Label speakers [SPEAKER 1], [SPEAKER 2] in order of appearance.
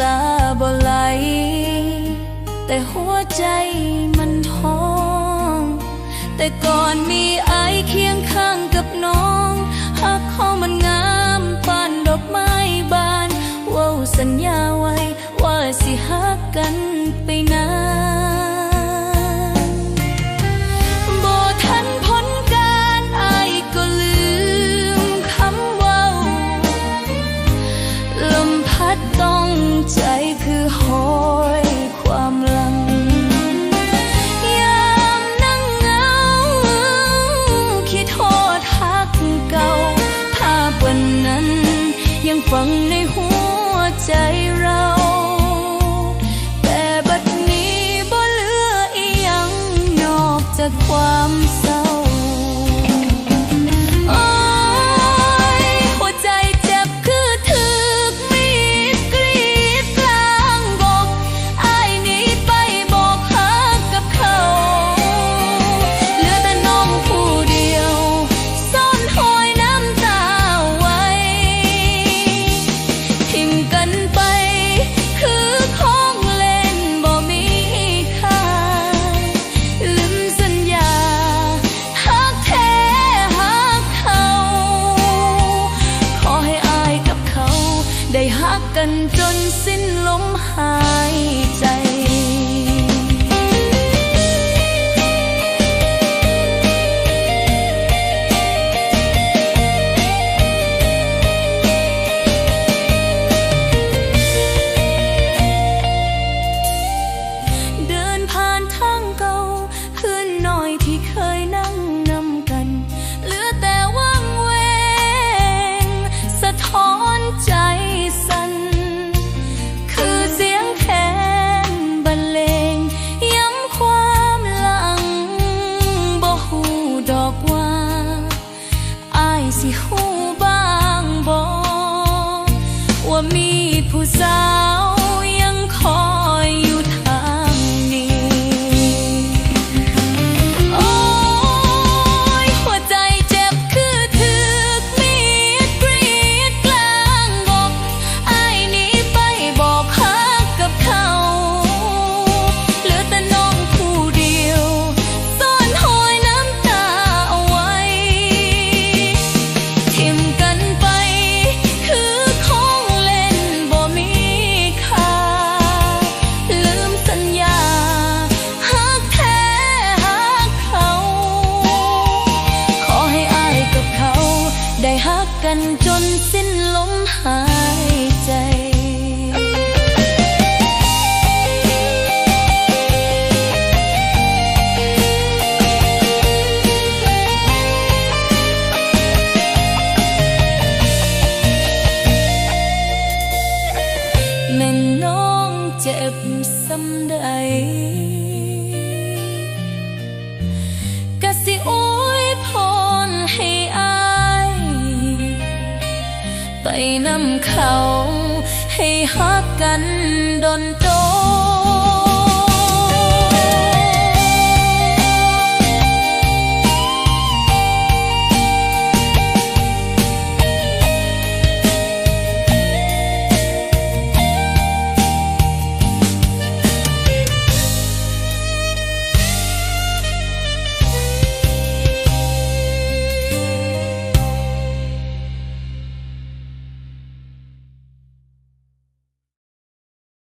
[SPEAKER 1] ตาบ่ไหล แต่หัวใจมันท้อง แต่ก่อนมีไอเคียง ในหัวใจเราแต่บัดนี้บ่เหลืออีหยังนอกจากความ กันจนสิ้นลมหายใจ สิฮูบ้างบอกว่ามี ไปนำเขา ให้ฮักกันดนโต